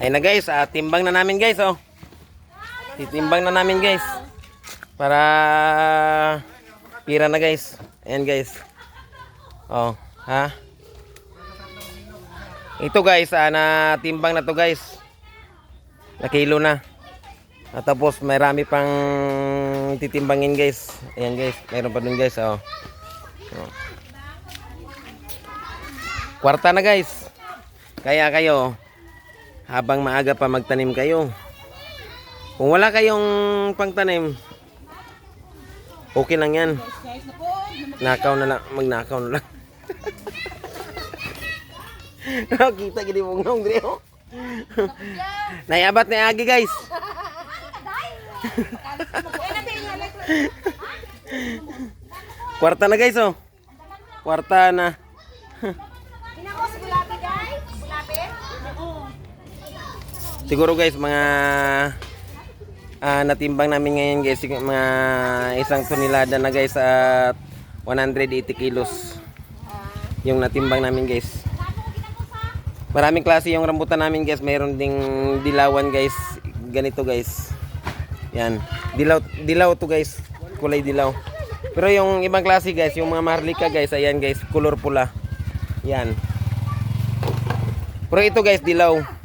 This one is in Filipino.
Ayun na guys, ah, timbang na namin guys oh. Titimbang na namin guys. Para pira na guys. Ayan guys. Oh, ha? Ito guys, ah, na timbang na to guys. Na kilo na. At tapos marami pang titimbangin guys. Ayan guys, mayroon pa dun guys oh. Oh. Kwarta na guys. Kaya kayo, habang maaga pa magtanim kayo. Kung wala kayong pangtanim, okay lang yan. Nakaw na lang, magnakaw na lang. Kita gini mong nong dire oh. Nayabat ni Agi guys. Kwarta na guys oh. Kwarta na. Siguro guys mga ah, natimbang namin ngayon guys mga isang tonelada na guys at 180 kilos yung natimbang namin guys. Maraming klase yung rambutan namin guys. Mayroon ding dilawan guys. Ganito guys. Yan. Dilaw, dilaw to guys. Kulay dilaw. Pero yung ibang klase guys, yung mga marlika guys, ayan guys, color pula. Yan. Pero ito guys, dilaw.